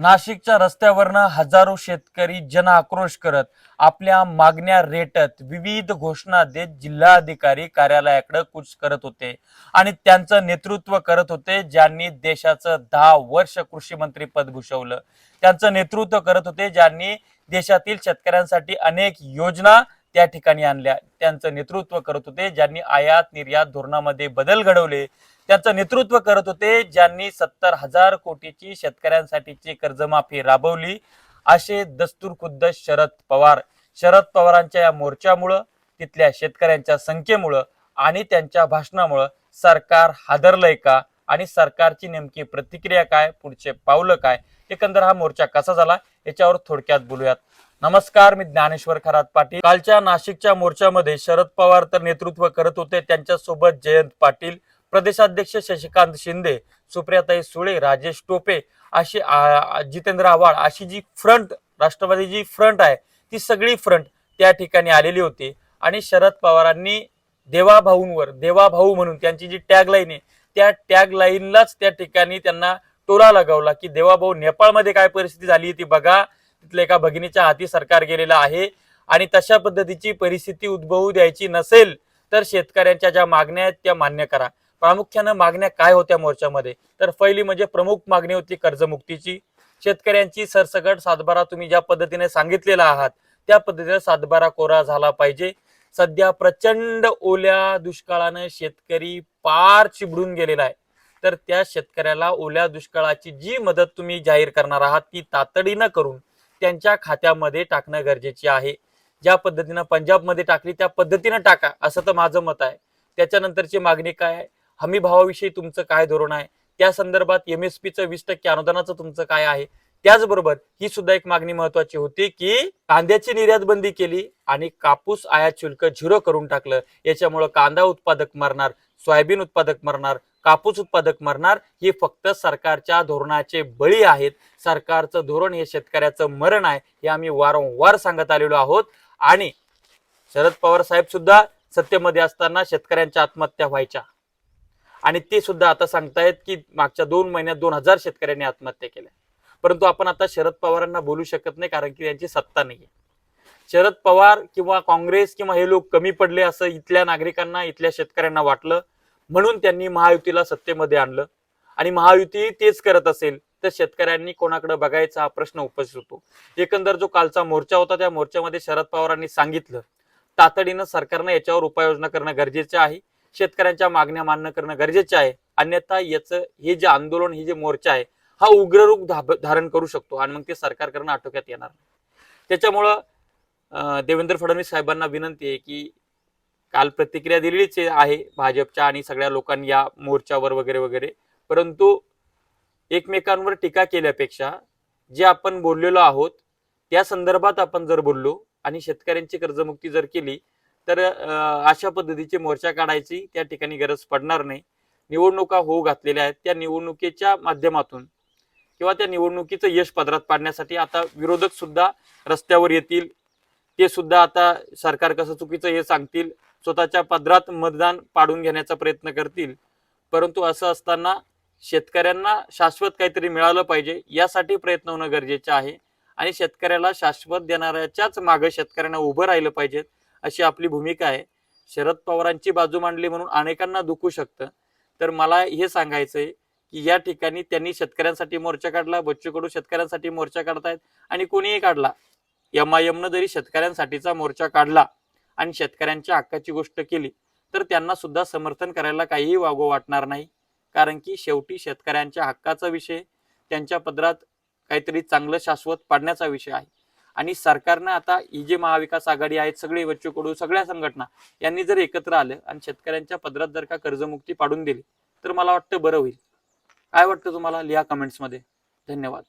नाशिकच्या रस्त्यावरनं हजारो शेतकरी जन आक्रोश करत आपल्या मागण्या रेटत विविध घोषणा देत जिल्हाधिकारी कार्यालयाकडे कूच करत होते आणि त्यांचं नेतृत्व करत होते ज्यांनी देशाचं दहा वर्ष कृषी मंत्री पद भूषवलं. त्यांचं नेतृत्व करत होते ज्यांनी देशातील शेतकऱ्यांसाठी अनेक योजना त्या ठिकाणी आणल्या. त्यांचं नेतृत्व करत होते ज्यांनी आयात निर्यात धोरणामध्ये बदल घडवले. त्यांचं नेतृत्व करत होते ज्यांनी सत्तर हजार कोटीची शेतकऱ्यांसाठीची कर्जमाफी राबवली. असे दस्तूर खुद्द शरद पवार. शरद पवारांच्या या मोर्चामुळं तिथल्या शेतकऱ्यांच्या संख्येमुळं आणि त्यांच्या भाषणामुळं सरकार हादरलंय का? आणि सरकारची नेमकी प्रतिक्रिया काय? पुढचे पावलं काय? एकंदर हा मोर्चा कसा झाला? याच्यावर थोडक्यात बोलूयात. नमस्कार मी ज्ञानेश्वर खरात पाटील. कालच्या नाशिकच्या मोर्चामध्ये शरद पवार तर नेतृत्व करत होते त्यांच्यासोबत जयंत पाटील प्रदेशाध्यक्ष शशिकांत शिंदे सुप्रियाताई सुळे राजेश टोपे अशी जितेंद्र आव्हाड अशी जी फ्रंट राष्ट्रवादी जी फ्रंट आहे ती सगळी फ्रंट त्या ठिकाणी आलेली होती. आणि शरद पवारांनी देवाभाऊंवर देवाभाऊ म्हणून त्यांची जी टॅगलाईन आहे त्या टॅग लाईनलाच त्या ठिकाणी त्यांना टोला लगावला की देवाभाऊ नेपाळमध्ये काय परिस्थिती झाली ती बघा. तिथल्या एका भगिनीच्या हाती सरकार गेलेलं आहे. आणि तशा पद्धतीची परिस्थिती उद्भवू द्यायची नसेल तर शेतकऱ्यांच्या ज्या मागण्या आहेत त्या मान्य करा. प्रामुख्यानं मागण्या काय होत्या मोर्चामध्ये? तर पहिली म्हणजे प्रमुख मागणी होती कर्जमुक्तीची. शेतकऱ्यांची सरसकट सातबारा तुम्ही ज्या पद्धतीने सांगितलेला आहात त्या पद्धतीने सातबारा कोरा झाला पाहिजे. सध्या प्रचंड ओल्या दुष्काळानं शेतकरी पार चिबडून गेलेला आहे. तर त्या शेतकऱ्याला ओल्या दुष्काळाची जी मदत तुम्ही जाहीर करणार आहात ती तातडीनं करून त्यांच्या खात्यामध्ये टाकणं गरजेचे आहे. ज्या पद्धतीनं पंजाबमध्ये टाकली त्या पद्धतीनं टाका असं तर माझं मत आहे. त्याच्यानंतरची मागणी काय आहे? हमी भावाविषयी तुमचं काय धोरण आहे? त्या संदर्भात एम एस पीचं वीस टक्के अनुदानाचं तुमचं काय आहे? त्याचबरोबर ही सुद्धा एक मागणी महत्वाची होती की कांद्याची निर्यात बंदी केली आणि कापूस आयात शुल्क झिरो करून टाकलं. याच्यामुळं कांदा उत्पादक मरणार सोयाबीन उत्पादक मरणार कापूस उत्पादक मरणार हे फक्त सरकारच्या धोरणाचे बळी आहेत. सरकारचं धोरण हे शेतकऱ्याचं मरण आहे हे आम्ही वारंवार सांगत आलेलो आहोत. आणि शरद पवार साहेब सुद्धा सत्तेमध्ये असताना शेतकऱ्यांच्या आत्महत्या व्हायच्या. आणि ते सुद्धा आता सांगतायत की मागच्या दोन महिन्यात दोन हजार शेतकऱ्यांनी आत्महत्या केल्या. परंतु आपण आता शरद पवारांना बोलू शकत नाही कारण की त्यांची सत्ता नाही शरद पवार किंवा काँग्रेस किंवा हे लोक कमी पडले असं इथल्या नागरिकांना इथल्या शेतकऱ्यांना वाटलं म्हणून त्यांनी महायुतीला सत्तेमध्ये आणलं. आणि महायुती तेच करत असेल तर शेतकऱ्यांनी कोणाकडे बघायचा हा प्रश्न उपस्थित होतो. एकंदर जो कालचा मोर्चा होता त्या मोर्चामध्ये शरद पवारांनी सांगितलं तातडीनं सरकारनं याच्यावर उपाययोजना करणं गरजेचं आहे. शेतकऱ्यांच्या मागण्या मान्य करणं गरजेचे आहे. अन्यथा याचं हे जे आंदोलन हे जे मोर्चा आहे हा उग्र रूप धाब- धारण करू शकतो आणि मग ते सरकार करणं आटोक्यात येणार त्याच्यामुळं देवेंद्र फडणवीस साहेबांना विनंती आहे की काल प्रतिक्रिया दिलेलीच आहे भाजपच्या आणि सगळ्या लोकांनी या मोर्चावर वगैरे वगैरे. परंतु एकमेकांवर टीका केल्यापेक्षा जे आपण बोललेलो आहोत त्या संदर्भात आपण जर बोललो आणि शेतकऱ्यांची कर्जमुक्ती जर केली तर अशा पद्धतीचे मोर्चा काढायची त्या ठिकाणी गरज पडणार नाही. निवडणुका होऊ घातलेल्या आहेत. त्या निवडणुकीच्या माध्यमातून किंवा त्या निवडणुकीचं यश पदरात पाडण्यासाठी आता विरोधक सुद्धा रस्त्यावर येतील. ते सुद्धा आता सरकार कसं चुकीचं हे सांगतील. स्वतःच्या पदरात मतदान पाडून घेण्याचा प्रयत्न करतील. परंतु असं असताना शेतकऱ्यांना शाश्वत काहीतरी मिळालं पाहिजे यासाठी प्रयत्न होणं गरजेचं आहे. आणि शेतकऱ्याला शाश्वत देणाऱ्याच्याच मागं शेतकऱ्यांना उभं राहिलं पाहिजेत अशी आपली भूमिका आहे. शरद पवारांची बाजू मांडली म्हणून अनेकांना दुखू शकतं. तर मला हे सांगायचंय की या ठिकाणी त्यांनी शेतकऱ्यांसाठी मोर्चा काढला बच्चू कडू शेतकऱ्यांसाठी मोर्चा काढतायत आणि कोणीही काढला. एम आय एमनं जरी शेतकऱ्यांसाठीचा मोर्चा काढला आणि शेतकऱ्यांच्या हक्काची गोष्ट केली तर त्यांना सुद्धा समर्थन करायला काहीही वागो वाटणार नाही. कारण की शेवटी शेतकऱ्यांच्या हक्काचा विषय त्यांच्या पदरात काहीतरी चांगलं शाश्वत पाडण्याचा विषय आहे. आणि सरकारनं आता ही जे महाविकास आघाडी आहेत सगळे बच्चू कडू सगळ्या संघटना यांनी जर एकत्र आलं आणि शेतकऱ्यांच्या पदरात जर का कर्जमुक्ती पाडून दिली तर मला वाटतं बरं होईल. काय वाटतं तुम्हाला? लिहा कमेंट्समध्ये धन्यवाद.